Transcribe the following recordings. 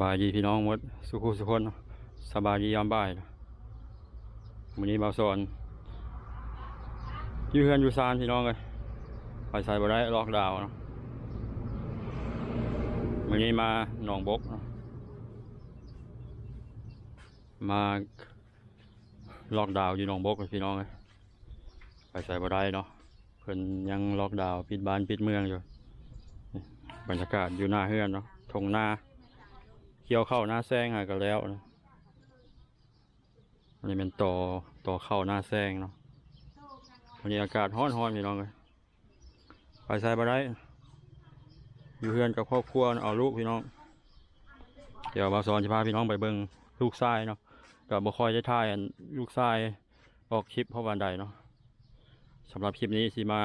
บายดีพี่น้องหมดสุขุสุคนสบายดียามบ่ายวันนี้เบาสอนยู่เฮือนอยู่ซานพี่น้องเลยไปใส่บ่ได้ล็อกดาวน์เนาะวันนี้มาหนองบกเนาะมาล็อกดาวน์อยู่หนองบกพี่น้องเลยไปใส่บ่ได้เนาะเพิ่นยังล็อกดาวน์ปิดบ้านปิดเมืองอยู่บรรยากาศอยู่หน้าเฮือนเนาะทงหน้า กี่ยวเข้าหน้าแซงหากันแล้วนะอันนี้เป็นต่อต่อเข้าหน้าแซงเนาะวันนี้อากาศร้อนร้อนพี่น้องเลยไปใส่บ่ได้อยู่เพื่อนกับครอบครัวเอาลูกพี่น้อง เดี๋ยวมาสอนจะพาพี่น้องไปเบิ่งลูกชายเนาะกับบ่คอยจะถ่ายลูกชายออกคลิปเพราะวันใดเนาะสำหรับคลิปนี้สิมา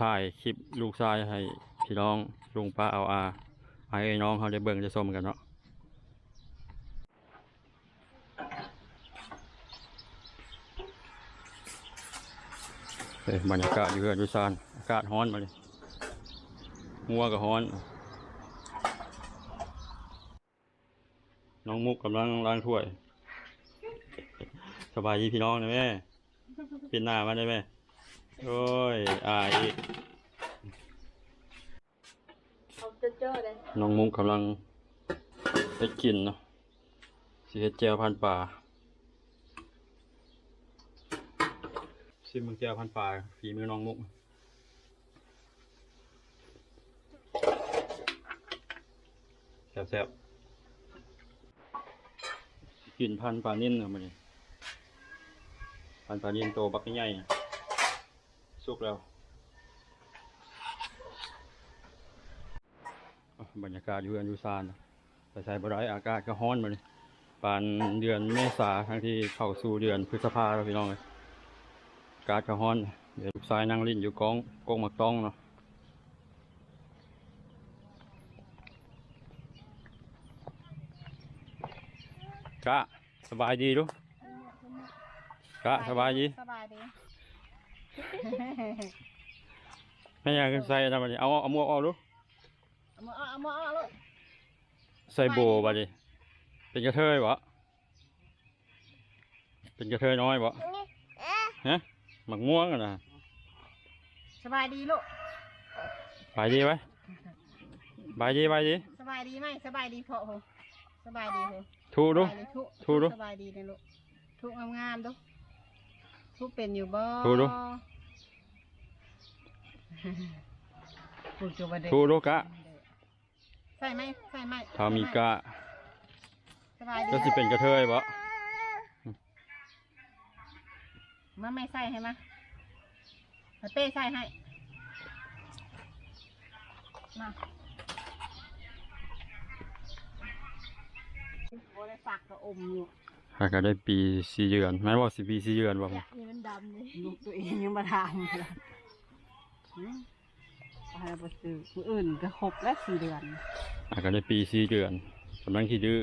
ถ่ายคลิปลูกชายให้พี่น้องลุงป้าเอาอา ให้น้องเขาได้เบิ่งได้ชมกันเนาะเอ้ยบรรยากาศอยู่เฮือนอยู่ซานอากาศร้อนมาเลยงัวก็ร้อน น้องมุกกำลังล้างถ้วย สบายดีพี่น้องนะแม่เปินหน้ามาได้ไหมโอ้ยอายอีก เอาเจ้าๆเลย น้องมุกกำลังเฮ็ดกินเนาะสิเฮ็ดแจ่วพันป่าซิมึงแจ่วพันป่าฝีมือน้องมุกแซ่บๆกินพันปลานิ่นเอามาดิพันปลานิ่นโตบักใหญ่ๆน่ะสุกแล้ว อะ บรรยากาศอยู่เรือนอยู่ซานเนาะไปใส่บรายอากาศก็ร้อนมาเลยปานเดือนเมษาทั้งที่เข้าสู่เดือนพฤษภาแล้วพี่น้องเลยอากาศก็ร้อน เดี๋ยวลูกชายนั่งลิ้นอยู่กองกองหมักต้องเนาะกะสบายดีดูกะสบายดีสบายดีไม่อยากใส่ทำอะไรเอาเอาหมวกออกดูเอา มาอาเอามาเอาลูกใส่โบบาดิเป็นกระเทยวะเป็นกระเทยน้อยวะฮะหมักม่วงอะนะสบายดีลูกสบายดีไหมบายดีบายดีสบายดีไหมสบายดีพอหสบายดีโหทูดูสบายดีทุทูดูสบายดีนะลูกทุงามๆดูทุเป็นอยู่บ่ทูดูพูดจุบเด็กทูดูกะ ใส่ไหมใส่ไหมถ้ามีกะสบายดีก็สิเป็นกระเทยวะมาไม่ใส่ให้มาให้เป้ใส่ให้มาโบได้ฝากกระอมอยู่หากก็ได้ปีสี่เดือนแม่นว่าสิปีสี่เดือนวะผมนี่มันดำเลยลูกตัวเองยังมาทำเลย อะไรไปซื้อมืออื่นก็หกและสี่เดือนหากก็ได้ปีสี่เดือนกำลังขี้ดื้อ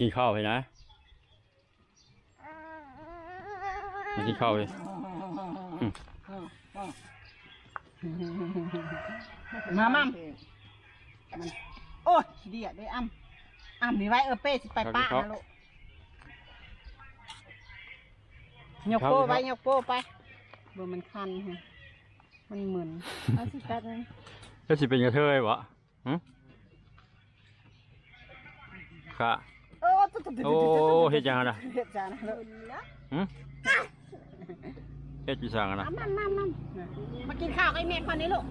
กินข้าวไปนะมากินข้าวเลยอืมมามั่มโอ้ยขี้เดียดได้อ้ำอ้ำนี่ไว้เออเป้สิไปป้านะลูกยกโป้ไว้ยกโป้ไปเบอร์มันคันฮะ มันเหมือนเอาสิตัดเลยก็สิเป็นกระเทยวะหึค่ะ โอ้ตุ๊ดตุ๊ดตุ๊ดโอ้เฮ็ดจังอะนะ เฮ็ดจานนะลูกหึเฮ็ดอยู่สั่งอะนะเอามั่มมั่มมั่มมากินข้าวกับไอ้แม่คนนี้ลูก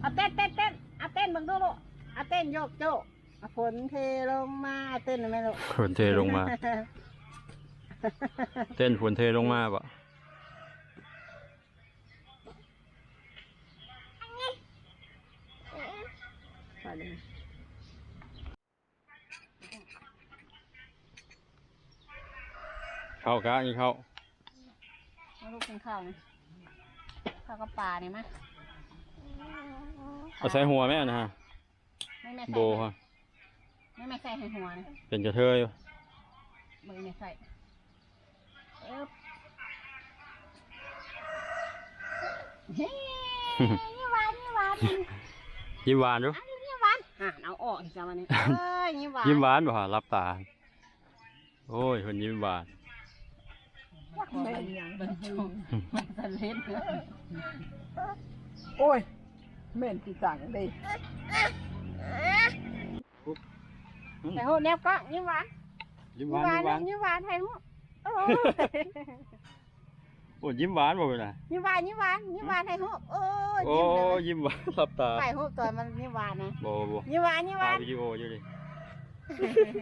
เอาเต้นเต้นเต้นเอาเต้นมึงดูลูกเอาเต้นโยกโยกเอาฝนเทลงมาเอาเต้นได้ไหมลูก ฝนเทลงมา เต้นฝนเทลงมาปะ เข้ากะนี่เข้าเอาลูกกินข้าวไหมข้าวกับปลาเนี่ยมั้ยเอาใส่หัวแม่นะฮะไม่แม่ใส่โบฮะไม่แม่ใส่ให้หัวนะเป็นกระเทยมือแม่ใส่เอ๊บเฮ้ยนี่หวานนี่หวานยิ้มหวานดูอันนี้ยิ้มหวานอะเอาออกอีกจ้าวันนี้เอ้ยยิ้มหวานยิ้มหวานบ่ฮะรับตาโอ้ยคนยิ้มหวาน เป็นยังเป็นชมมันเล่นโอ้ยเหม็นที่สั่งดิแต่โหแนบก็ยิ้มหวานยิ้มหยิ้มวานหวานยิ้มหวานยิ้มหวานให้หูโอ้ยโอ้ยยิ้มหวานบ่เป็นไรยิ้มหวานยิ้มหวานยิ้มหวานให้หูโอ้ยโอ้ยิ้มเลยยิ้มหวานรับตาไปหูตัวมันยิ้มหวานนะบ่บ่ยิ้มหวานยิ้มหายนถ่าววิดีโออยู่ดิ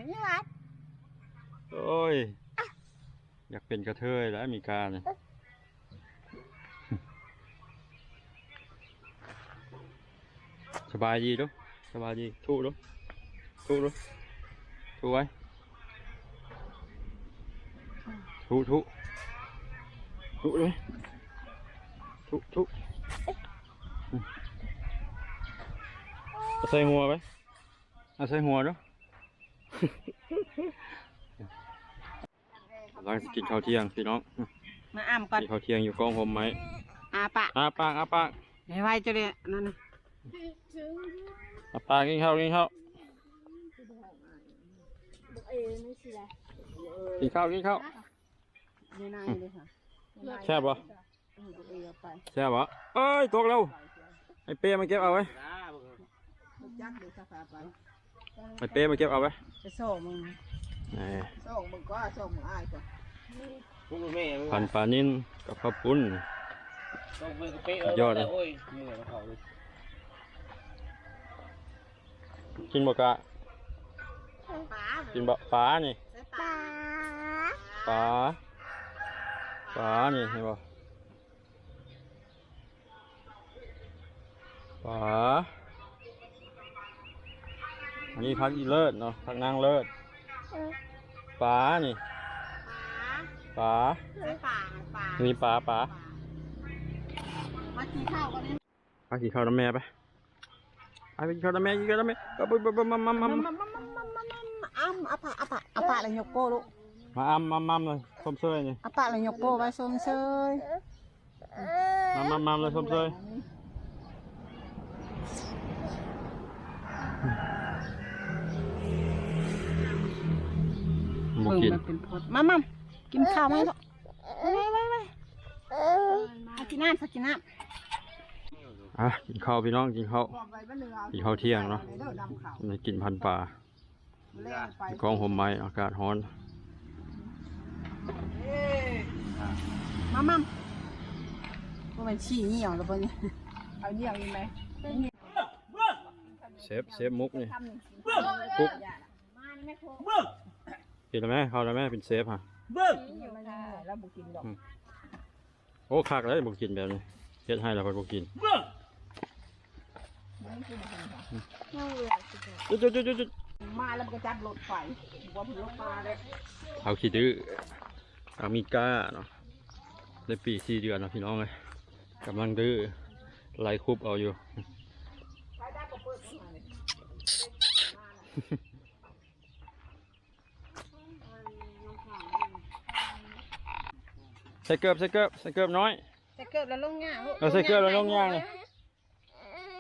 ยิ้มหวานโอ้ย อยากเป็นกระเทยแล้วมีการเนี่ยสบายดีดูสบายดีถูดูถูดูถูไว้ถูถูถูเลยถูถูอืมเอาใส่หัวไปเอาใส่หัวดูกำลังกินข้าวเที่ยงพี่น้องมาอ่ำก่อนกินข้าวเที่ยงอยู่กองผมไหมอาปะอาปากอาปากให้ไว้จะได้นั่นนะอาปากกินข้าวกินข้าวกินข้าวกินข้าวอยู่ในเลยค่ะแซ่บปะเออไปแซ่บปะเอ้ยตกแล้วไอเป้มาเก็บเอาไว้จักดูสภาพไปไอเป้มาเก็บเอาไว้จะโซ่มึงนี่ ส่งมึงก็ส่งมึงอ้ายจ้ะพวกแม่มึงพันปลานิ่นกับข้าวปุ้นต้องไปกับเป๊ะยอดเลย โอ้ยเหนื่อยมาเขาเลยกินบกะปลากินบะปลานี่ปลาปลาปลานี่เห็นบ่ปลาอันนี้พักอีเลิศเนาะพักนางเลิศ ปลานี่ปลาปลาปลามีปลาปลามากินข้าวกันเนี่ยไปกินข้าวน้ำแม่ไปไปกินข้าวน้ำแม่กินข้าวน้ำแม่เอาไปไปไปมามามามัมามมันมันมันมันมันอ้ำอาปะอาปะอาปะเลยยกโป้ลูกมาอ้ำมามาเลยส้มเซยนี่อาปะเลยยกโป้ไว้ส้มเชยมามามาเลยส้มเซย บุกินมันเป็นพดมามัมกินข้าวไหมลูกไว้ไว้ไว้มากินน้ำสักกินน้อะกินข้าวพี่น้องกินข้าวบอกไปบ้านเรือกินข้าวเที่ยงเนาะเด้อดำขาวไม่กินพันปลาเล่นไปกองห่มไม้อากาศร้อนเอ้ยำมามัมว่ามันชี้เหี่ยวแล้วปะเนี่ยเอาเนี่ยมีไหมเซฟเซฟมุกนี่ปุ๊กมานี่ไม่โทร กินแล้วไหมข้าวแล้วไหมเป็นเซฟฮะเบิ้งแล้วบุกินดอกโอ้คักเลยบุกินแบบนี้เฮ็ดให้แล้วเพิ่นบ่กินเบิ้งจุดจุดจุดจุดจุดมาแล้วมันก็จับรถไฟว่าผมรถมาเลยเอาขี้ดื้ออามิก้าเนาะได้ปีสี่เดือนเนาะพี่น้องเลยกำลังดื้อไล่คุบเอาอยู่ ใส่เกือบใส่เกือบใส่เกือบน้อยจะเกิดแล้วลงง่างลูกเอาใส่เกลือแล้วลงย่างเลย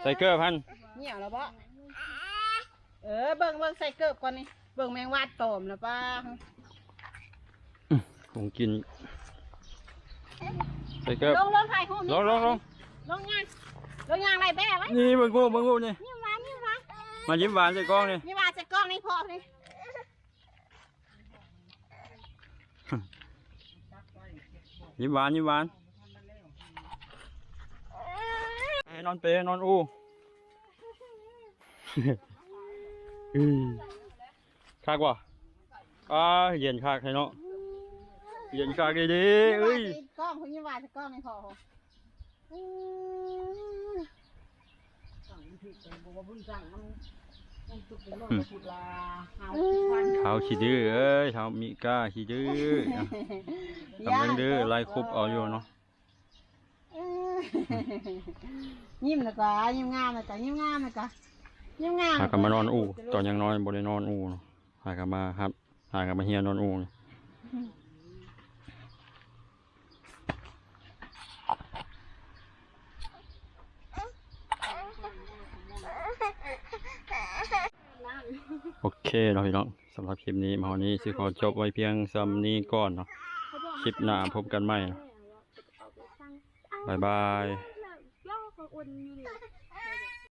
ใส่เกือบพันเหี่ยวแล้วปะเออเบิ่งเบิ่งใส่เกิบก่อนนี่เบิ่งแมงวาดตอมแล้วป้าคงกิน ใส่เกือบลงลงถ่ายหูปลงลงลงลงย่างลงย่างไรแบ้ไว้นี่เบิ่งงูเบิ่งงูนี่นี่หวานนี่หวานมายิ้มหวานใส่กล้องนี่นี่หวานจะกล้องนี่พอนี่ ยิ้มหวานยิ้มหวานให้นอนเปนอนอูอืมคักว่ะอ้าเย็นคักให้เนาะเย็นคักดีดีเอ้ยกล้องคุณนี่หวานกล้องนี่พอกว่าพุดลา เท้าขี้ดื้อเอ้ยเท้ามิก้าขี้ดื้อกำลังดื้อไล่คุบเอาอยู่เนาะยิ้มนะจ๊ะยิ้มงามนะจ๊ะยิ้มงามนะจ๊ะยิ้มงามหากันมานอนอูตอนยังน้อยบ่ได้นอนอูเนาะหากันมาครับหากันมาเฮียนอนอู โอเคเราพี่น้องสำหรับคลิปนี้มาวันนี้สิขอจบไว้เพียงซ้ำนี้ก่อนเนาะคลิปหน้าพบกันใหม่เนาะบายบาย